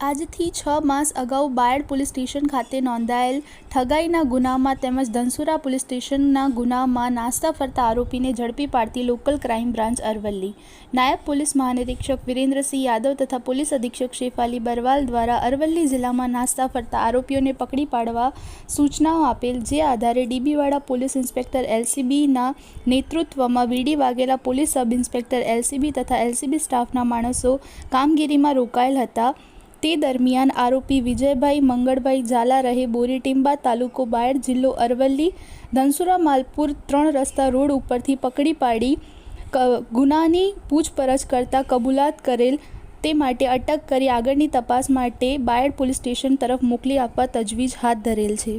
આજથી છ માસ અગાઉ બાયડ પોલીસ સ્ટેશન ખાતે નોંધાયેલ ઠગાઈના ગુનામાં તેમજ ધનસુરા પોલીસ સ્ટેશનના ગુનામાં નાસ્તા ફરતા આરોપીને ઝડપી પાડતી લોકલ ક્રાઇમ બ્રાન્ચ અરવલ્લી. નાયબ પોલીસ મહાનિરીક્ષક વિરેન્દ્રસિંહ યાદવ તથા પોલીસ અધિક્ષક શેફાલી બરવાલ દ્વારા અરવલ્લી જિલ્લામાં નાસ્તા ફરતા આરોપીઓને પકડી પાડવા સૂચનાઓ આપેલ જે આધારે ડીબીવાડા પોલીસ ઇન્સ્પેક્ટર એલસીબીના નેતૃત્વમાં VD Vaghela police sub inspector LCB તથા એલસીબી સ્ટાફના માણસો કામગીરીમાં રોકાયેલ હતા. તે દરમિયાન આરોપી વિજયભાઈ મંગળભાઈ ઝાલા રહે બોરીટીંબા તાલુકો બાયડ જિલ્લો અરવલ્લી, ધનસુરા, માલપુર ત્રણ રસ્તા રોડ ઉપરથી પકડી પાડી ગુનાની પૂછપરછ કરતા કબૂલાત કરેલ તે માટે અટક કરી આગળની તપાસ માટે બાયડ પોલીસ સ્ટેશન તરફ મોકલી આપવા તજવીજ હાથ ધરેલ છે.